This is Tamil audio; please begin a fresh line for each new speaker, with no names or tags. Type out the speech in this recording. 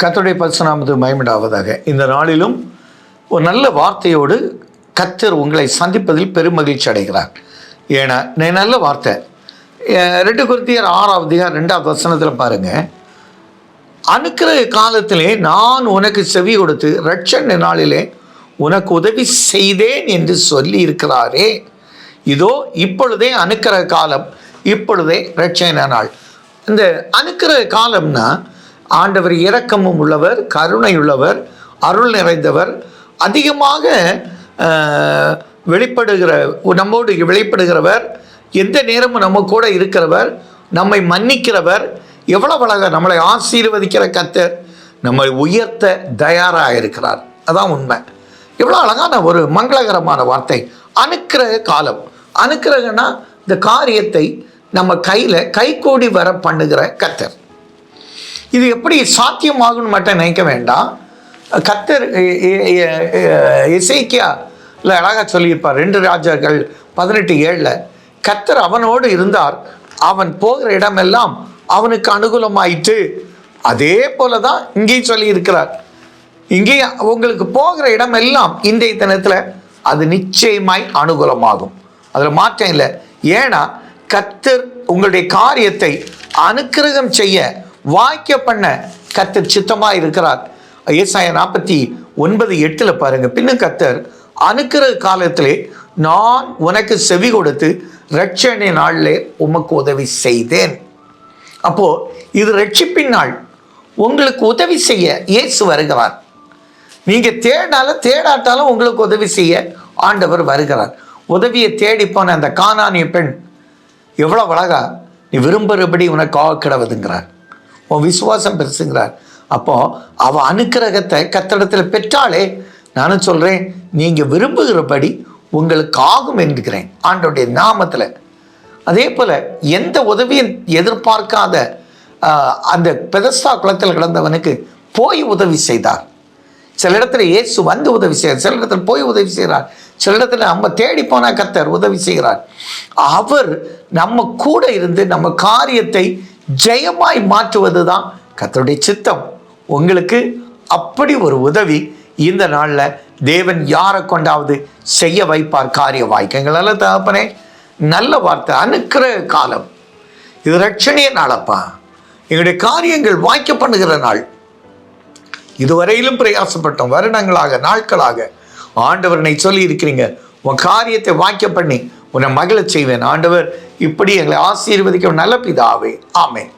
கத்தருடைய பரிசுநாமது மயமிடாவதாக இந்த நாளிலும் ஒரு நல்ல வார்த்தையோடு கத்தர் உங்களை சந்திப்பதில் பெருமகிழ்ச்சி அடைகிறார். ஏன்னா நல்ல வார்த்தை. ரெண்டு குருத்தியர் ஆறாவது ரெண்டாவது வசனத்தில் பாருங்கள் அனுக்கிற காலத்திலே நான் உனக்கு செவி கொடுத்து ரட்சன் நாளிலே உனக்கு உதவி செய்தேன் என்று சொல்லி இருக்கிறாரே இதோ இப்பொழுதே அணுக்கிற காலம் இப்பொழுதே ரட்சண நாள். இந்த அணுக்கிற காலம்னா ஆண்டவர் இரக்கமும் உள்ளவர் கருணையுள்ளவர் அருள் நிறைந்தவர் அதிகமாக வெளிப்படுகிற நம்மோடு வெளிப்படுகிறவர் எந்த நேரமும் நம்ம கூட இருக்கிறவர் நம்மை மன்னிக்கிறவர் எவ்வளவு அழகாக நம்மளை ஆசீர்வதிக்கிற கத்தர் நம்மை உயர்த்த தயாராக இருக்கிறார். அதான் உண்மை. எவ்வளோ அழகான ஒரு மங்களகரமான வார்த்தை. அனுக்கிரக காலம். அனுக்கிரகனா இந்த காரியத்தை நம்ம கையில் கைகூடி வர பண்ணுகிற கத்தர். இது எப்படி சாத்தியமாகும்னு மட்டும் நினைக்க வேண்டாம். கத்தர் இசைக்கியா இல்லை அழகாக சொல்லியிருப்பார். ரெண்டு ராஜாக்கள் பதினெட்டு ஏழில் கத்தர் அவனோடு இருந்தார். அவன் போகிற இடமெல்லாம் அவனுக்கு அனுகூலமாயிட்டு அதே போல தான் இங்கேயும் சொல்லியிருக்கிறார். இங்கே உங்களுக்கு போகிற இடமெல்லாம் இன்றைய தினத்தில் அது நிச்சயமாய் அனுகூலமாகும். அதில் மாற்றம் இல்லை. ஏன்னா கத்தர் உங்களுடைய காரியத்தை அனுக்கிரகம் செய்ய வாய்க்க பண்ண கத்தர் சித்தமாக இருக்கிறார். ஏசாய நாற்பத்தி ஒன்பது எட்டில் பாருங்க. பின்னும் கத்தர் அணுக்கிற காலத்திலே நான் உனக்கு செவி கொடுத்து ரட்சணை நாளிலே உமக்கு உதவி செய்தேன். அப்போ இது ரட்சிப்பின் நாள். உங்களுக்கு உதவி செய்ய இயேசு வருகிறார். நீங்க தேடினாலும் தேடாட்டாலும் உங்களுக்கு உதவி செய்ய ஆண்டவர் வருகிறார். உதவியை தேடி போன அந்த காணானிய பெண் எவ்வளவு அழகா நீ விரும்புகிறபடி உனக்கு ஆக கிடவுதுங்கிறார். உன் விசுவாசம் பெருசுங்கிறார். அப்போ அவ அனுக்கிரகத்தை கத்தடத்தில் பெற்றாலே நானும் சொல்கிறேன் நீங்கள் விரும்புகிறபடி உங்களுக்கு ஆகும் என்கிறேன் ஆண்டோடைய நாமத்தில். அதே போல் எந்த உதவியும் எதிர்பார்க்காத அந்த பெதஸ்தா குளத்தில் கிடந்தவனுக்கு போய் உதவி செய்தார். சில இடத்துல இயேசு வந்து உதவி செய்கிறார் சில இடத்துல போய் உதவி செய்கிறார். சில இடத்துல நம்ம தேடி போனால் கத்தர் உதவி செய்கிறார். அவர் நம்ம கூட இருந்து நம்ம காரியத்தை ஜெயமாய் மாற்றுவது தான் கர்த்தருடைய சித்தம். உங்களுக்கு அப்படி ஒரு உதவி இந்த நாளில் தேவன் யாரை கொண்டாவது செய்ய வைப்பார்? காரிய வாய்க்கங்களெல்லாம் தகப்பனே. நல்ல வார்த்தை அனுக்கிற காலம். இது ரட்சணிய நாளப்பா. எங்களுடைய காரியங்கள் வாய்க்க பண்ணுகிற நாள். இதுவரையிலும் பிரயாசப்பட்டோம். வருடங்களாக நாட்களாக. ஆண்டவரனை சொல்லி இருக்கிறீங்க உன் காரியத்தை வாக்கிய பண்ணி உன்னை மகிழச் செய்வேன் ஆண்டவர். இப்படி எங்களை ஆசீர்வதிக்க நல்ல பிதாவே. ஆமேன்.